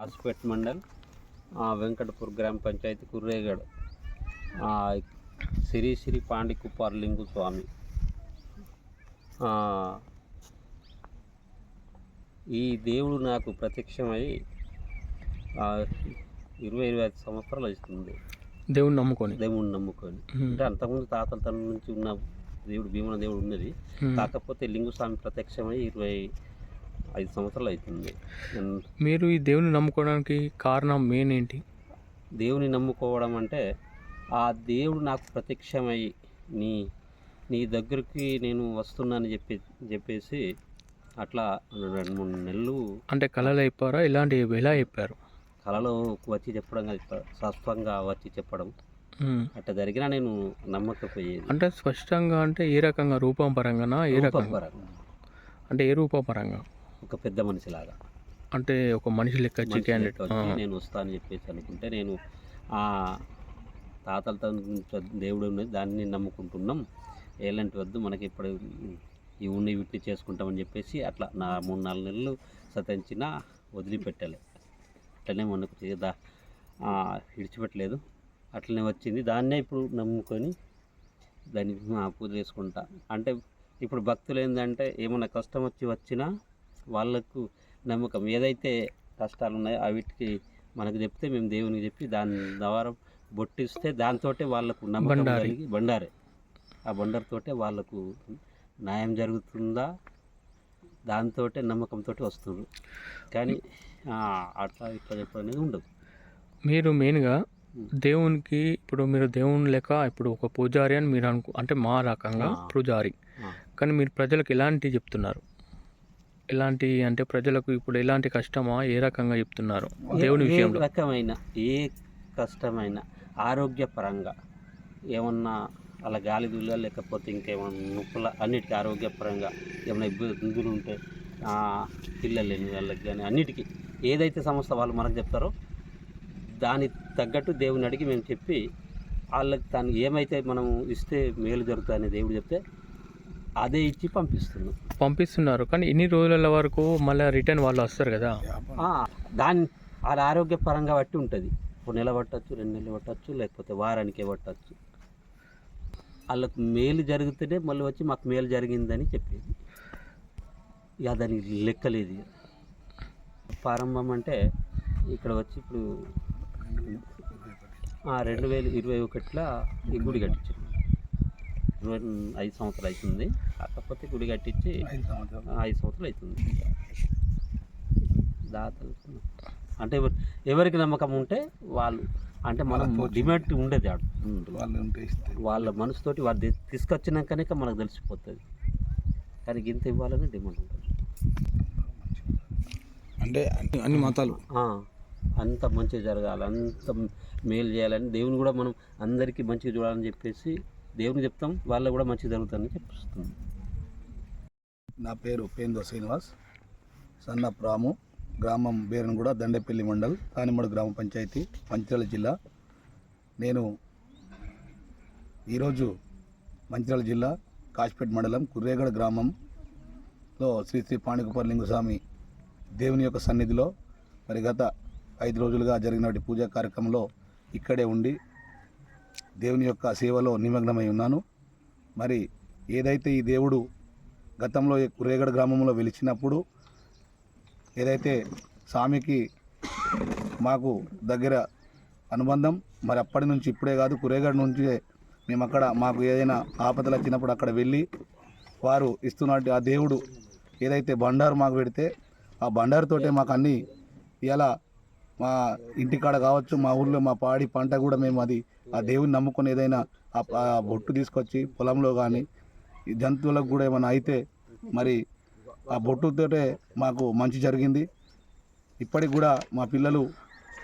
హాస్పేట్ మండల్ వెంకటపూర్ గ్రామ పంచాయతీ కుర్రేగడ్ శ్రీ శ్రీ పాండి కుప్పార్లింగు స్వామి. ఈ దేవుడు నాకు ప్రత్యక్షమై ఇరవై ఇరవై ఐదు సంవత్సరాలు అవుతుంది. దేవుని నమ్ముకొని. దేవుడిని నమ్ముకొని. మ్మ్. అంటే అంతకుముందు తాతల తన నుంచి ఉన్న దేవుడు భీమన దేవుడు ఉన్నది. కాకపోతే లింగుస్వామి ప్రత్యక్షమై ఇరవై ఐదు సంవత్సరాలు అవుతుంది మీరు ఈ దేవుని నమ్ముకోవడానికి కారణం మెయిన్ ఏంటి దేవుని నమ్ముకోవడం అంటే ఆ దేవుడు నాకు ప్రత్యక్షమై నీ నీ దగ్గరికి నేను వస్తున్నానని చెప్పి చెప్పేసి అట్లా రెండు మూడు నెలలు అంటే కళలు అయిపోయారా ఇలాంటి ఎలా చెప్పారు? కళలో వచ్చి చెప్పడం కాదు, స్పష్టంగా వచ్చి చెప్పడం. అట్లా జరిగినా నేను నమ్మకపోయేది. అంటే స్పష్టంగా అంటే ఏ రకంగా? రూపం పరంగానా? ఏ రకంగా? రూపపరంగా. అంటే ఏ రూపం పరంగా? ఒక పెద్ద మనిషిలాగా. అంటే ఒక మనిషి లెక్క మనిషి క్యాండిడేట్ లెక్క వచ్చి నేను వస్తానని చెప్పేసి అనుకుంటే నేను ఆ తాతలతో దేవుడు ఉన్నది దాన్ని నమ్ముకుంటున్నాం. ఎలాంటి వద్దు మనకి ఇప్పుడు ఈ ఉన్న వీటిని చేసుకుంటామని చెప్పేసి అట్లా నా మూడు నాలుగు నెలలు సతించిన వదిలిపెట్టాలి. అట్లనే మనకు చేదా విడిచిపెట్టలేదు. అట్లనే వచ్చింది. దాన్నే ఇప్పుడు నమ్ముకొని దాన్ని పూజ చేసుకుంటా. అంటే ఇప్పుడు భక్తులు ఏంటంటే ఏమైనా కష్టం వచ్చి వచ్చినా వాళ్ళకు నమ్మకం. ఏదైతే కష్టాలు ఉన్నాయో అవిటికి మనకు చెప్తే మేము దేవునికి చెప్పి దాని ద్వారా బొట్టిస్తే దాంతోటే వాళ్ళకు నమ్మకం. కలిగి బండారే. ఆ బండారితోటే వాళ్ళకు న్యాయం జరుగుతుందా? దాంతోటే నమ్మకంతో వస్తున్నారు. కానీ అట్లా ఇట్లా చెప్పడం అనేది ఉండదు. మీరు మెయిన్గా. దేవునికి ఇప్పుడు మీరు దేవుని లెక్క ఇప్పుడు ఒక పూజారి అని మీరు అనుకో అంటే మా రకంగా. పూజారి. కానీ మీరు ప్రజలకు ఎలాంటి చెప్తున్నారు? ఎలాంటి అంటే ప్రజలకు ఇప్పుడు ఎలాంటి కష్టమా ఏ రకంగా చెప్తున్నారు? దేవుని విషయంలో. రకమైన ఏ కష్టమైన ఆరోగ్యపరంగా ఏమన్నా అలా గాలి దుల్ల లేకపోతే ఇంకేమన్నా నొప్పుల అన్నిటికీ ఆరోగ్యపరంగా ఏమైనా ఇబ్బందులు ఉంటే పిల్లలు లేని వాళ్ళకి కానీ అన్నిటికీ ఏదైతే సమస్య వాళ్ళు మనకు చెప్తారో దానికి తగ్గట్టు దేవుని అడిగి మేము చెప్పి వాళ్ళకి దాన్ని ఏమైతే మనం ఇస్తే మేలు జరుగుతుందని దేవుడు చెప్తే అదే ఇచ్చి పంపిస్తున్నాం. పంపిస్తున్నారు. కానీ ఇన్ని రోజుల వరకు మళ్ళీ రిటర్న్ వాళ్ళు వస్తారు కదా? దాని వాళ్ళ ఆరోగ్యపరంగా బట్టి ఉంటుంది. ఒక నెల పట్టచ్చు రెండు నెలలు పట్టచ్చు లేకపోతే వారానికే పట్టచ్చు. వాళ్ళకు మేలు జరిగితేనే మళ్ళీ వచ్చి మాకు మేలు జరిగిందని చెప్పేది. ఇక దానికి లెక్కలేదు. ప్రారంభం అంటే ఇక్కడ వచ్చి ఇప్పుడు రెండు వేల ఇరవై ఒకటిలో ఈ గుడి కట్టించాం ఇరవై ఐదు సంవత్సరాలు అవుతుంది. కాకపోతే గుడి కట్టించి ఐదు సంవత్సరాలు. అవుతుంది. దాతలు అంటే ఎవరు- ఎవరికి నమ్మకం ఉంటే వాళ్ళు అంటే మనం డిమాండ్ ఉండేది ఆడ వాళ్ళు మనసుతోటి వాళ్ళు తీసుకొచ్చినాకనే మనకు తెలిసిపోతుంది. కానీ గింత ఇవ్వాలని డిమాండ్ ఉంటుంది. అంటే అన్ని మతాలు. అంత మంచి జరగాలి అంత మేలు చేయాలని దేవుని కూడా మనం అందరికీ మంచిగా చూడాలని చెప్పేసి దేవుని చెప్తాం వాళ్ళకు కూడా మంచి జరుగుతుందని చెప్పిస్తున్నాం. నా పేరు పేందో శ్రీనివాస్ సన్న రాము గ్రామం బేరన్గూడ దండేపల్లి మండల్ తానిమడు గ్రామ పంచాయతీ మంచిర్యాల జిల్లా. నేను ఈరోజు మంచిర్యాల జిల్లా కాశ్పేట్ మండలం కుర్రేగడ గ్రామంలో శ్రీ శ్రీ పాండికపర్లింగ స్వామి దేవుని యొక్క సన్నిధిలో మరి గత ఐదు రోజులుగా జరిగినటువంటి పూజా కార్యక్రమంలో ఇక్కడే ఉండి దేవుని యొక్క సేవలో నిమగ్నమై ఉన్నాను. మరి ఏదైతే ఈ దేవుడు గతంలో కురేగడ గ్రామంలో వెలిచినప్పుడు ఏదైతే స్వామికి మాకు దగ్గర అనుబంధం మరి అప్పటి నుంచి ఇప్పుడే కాదు కురేగడ నుంచి మేము అక్కడ మాకు ఏదైనా ఆపదలు వచ్చినప్పుడు అక్కడ వెళ్ళి వారు ఇస్తున్నట్టు ఆ దేవుడు ఏదైతే బండారు మాకు పెడితే ఆ బండారుతోటే మాకు అన్నీ ఇలా మా ఇంటికాడ కావచ్చు మా ఊళ్ళో మా పాడి పంట కూడా మేము అది ఆ దేవుని నమ్ముకొని ఏదైనా ఆ బొట్టు తీసుకొచ్చి పొలంలో కానీ ఈ జంతువులకు కూడా ఏమైనా అయితే మరి ఆ బొట్టుతోటే మాకు మంచి జరిగింది. ఇప్పటికి కూడా మా పిల్లలు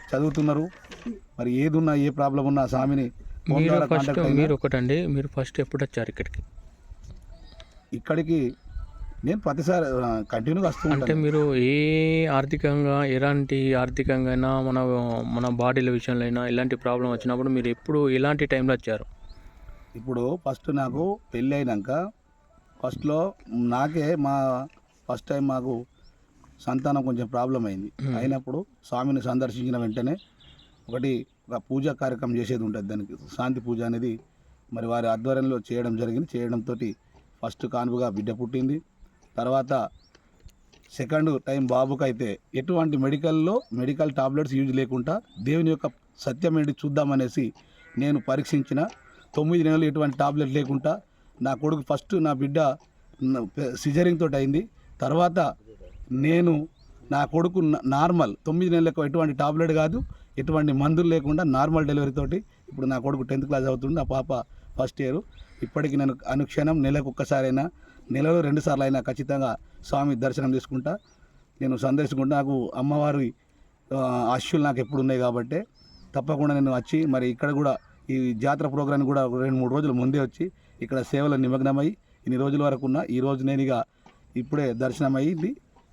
చదువుతున్నారు. మరి ఏది ఉన్నా ఏ ప్రాబ్లం ఉన్నా స్వామిని మీరు ఒకటండి మీరు ఫస్ట్ ఎప్పుడు వచ్చారు ఇక్కడికి? ఇక్కడికి నేను ప్రతిసారి కంటిన్యూగా వస్తూ అంటే మీరు ఏ ఆర్థికంగా ఎలాంటి ఆర్థికంగా అయినా మన మన బాడీల విషయంలో అయినా ఎలాంటి ప్రాబ్లం వచ్చినప్పుడు మీరు ఎప్పుడు ఎలాంటి టైంలో వచ్చారు? ఇప్పుడు ఫస్ట్ నాకు పెళ్ళి అయినాక ఫస్ట్లో నాకే మా ఫస్ట్ టైం మాకు సంతానం కొంచెం ప్రాబ్లం అయింది. అయినప్పుడు స్వామిని సందర్శించిన వెంటనే ఒకటి ఒక పూజా కార్యక్రమం చేసేది ఉంటుంది దానికి. శాంతి పూజ అనేది మరి వారి ఆధ్వర్యంలో చేయడం జరిగింది. చేయడంతో ఫస్ట్ కానుపుగా బిడ్డ పుట్టింది. తర్వాత సెకండ్ టైం బాబుకి అయితే ఎటువంటి మెడికల్లో మెడికల్ టాబ్లెట్స్ యూజ్ లేకుండా దేవుని యొక్క సత్యం ఏంటి చూద్దామనేసి నేను పరీక్షించిన. తొమ్మిది నెలలు ఎటువంటి టాబ్లెట్ లేకుండా నా కొడుకు ఫస్ట్ నా బిడ్డ సిజరింగ్ తోటి అయింది. తర్వాత నేను నా కొడుకు నార్మల్ తొమ్మిది నెలలకు ఎటువంటి టాబ్లెట్ కాదు ఎటువంటి మందులు లేకుండా నార్మల్ డెలివరీ తోటి ఇప్పుడు నా కొడుకు టెన్త్ క్లాస్ అవుతుంది నా పాప ఫస్ట్ ఇయర్. ఇప్పటికి నేను అనుక్షణం నెలకు ఒక్కసారైనా నెలలో రెండు సార్లు అయినా ఖచ్చితంగా స్వామి దర్శనం చేసుకుంటా. నేను సందర్శించుకుంటా. నాకు అమ్మవారి ఆశీస్సులు నాకు ఎప్పుడు ఉన్నాయి కాబట్టి తప్పకుండా నేను వచ్చి మరి ఇక్కడ కూడా ఈ జాతర ప్రోగ్రాం కూడా రెండు మూడు రోజుల ముందే వచ్చి ఇక్కడ సేవలో నిమగ్నమై ఇన్ని రోజుల వరకు ఉన్న ఈ రోజు నేను ఇక ఇప్పుడే దర్శనం అయ్యింది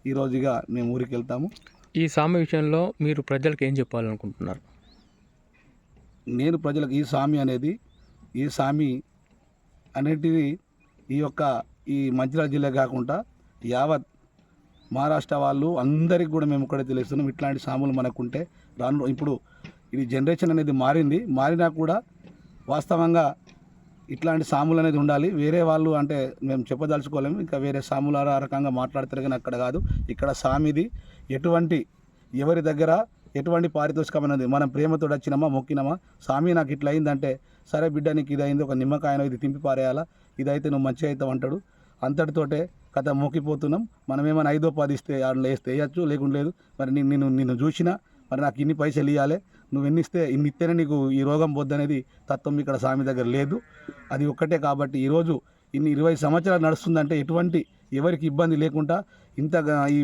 ఈ రోజు ఇక మేము ఊరికి వెళ్తాము. ఈ స్వామి విషయంలో మీరు ప్రజలకు ఏం చెప్పాలనుకుంటున్నారు? నేను ప్రజలకు ఈ స్వామి అనేది ఈ స్వామి అనేటిది ఈ యొక్క ఈ మంచిర్యాల జిల్లా కాకుండా యావత్ మహారాష్ట్ర వాళ్ళు అందరికి కూడా మేము ఇక్కడ తెలుస్తున్నాం ఇట్లాంటి సాములు మనకుంటే రాను ఇప్పుడు ఇది జనరేషన్ అనేది మారింది. మారినా కూడా వాస్తవంగా ఇట్లాంటి సాములు అనేది ఉండాలి. వేరే వాళ్ళు అంటే మేము చెప్పదలుచుకోలేము. ఇంకా వేరే సాములు ఆ రకంగా మాట్లాడతారు కానీ అక్కడ కాదు. ఇక్కడ సామిది ఎటువంటి ఎవరి దగ్గర ఎటువంటి పారితోషికం అనేది మనం ప్రేమతో వచ్చినామా మొక్కినామా? స్వామి నాకు ఇట్లా అయిందంటే సరే బిడ్డ నీకు ఇది అయింది ఒక నిమ్మకాయన ఇది తింపి పారేయాలా? ఇదైతే నువ్వు మంచిగా అవుతావు అంటాడు. అంతటితోటే కథ మొక్కిపోతున్నాం మనం ఏమైనా ఐదో పది ఇస్తే అందులో వేస్తే వేయచ్చు లేకుండా లేదు. మరి నేను నిన్ను నిన్ను చూసినా మరి నాకు ఇన్ని పైసలు ఇవ్వాలి నువ్వు ఎన్ని ఇస్తే ఇన్ని ఇస్తేనే నీకు ఈ రోగం పోద్దనేది తత్వం ఇక్కడ స్వామి దగ్గర లేదు. అది ఒక్కటే కాబట్టి ఈరోజు ఇన్ని ఇరవై సంవత్సరాలు నడుస్తుందంటే ఎటువంటి ఎవరికి ఇబ్బంది లేకుండా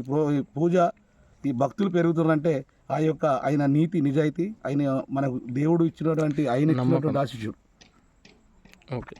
ప్రో- ఈ పూజ ఈ భక్తులు పెరుగుతున్నారంటే ఆ యొక్క ఆయన నీతి నిజాయితీ ఆయన మనకు దేవుడు ఇచ్చినటువంటి ఆయన ఇచ్చినటువంటి ఆశిష్యుడు ఓకే.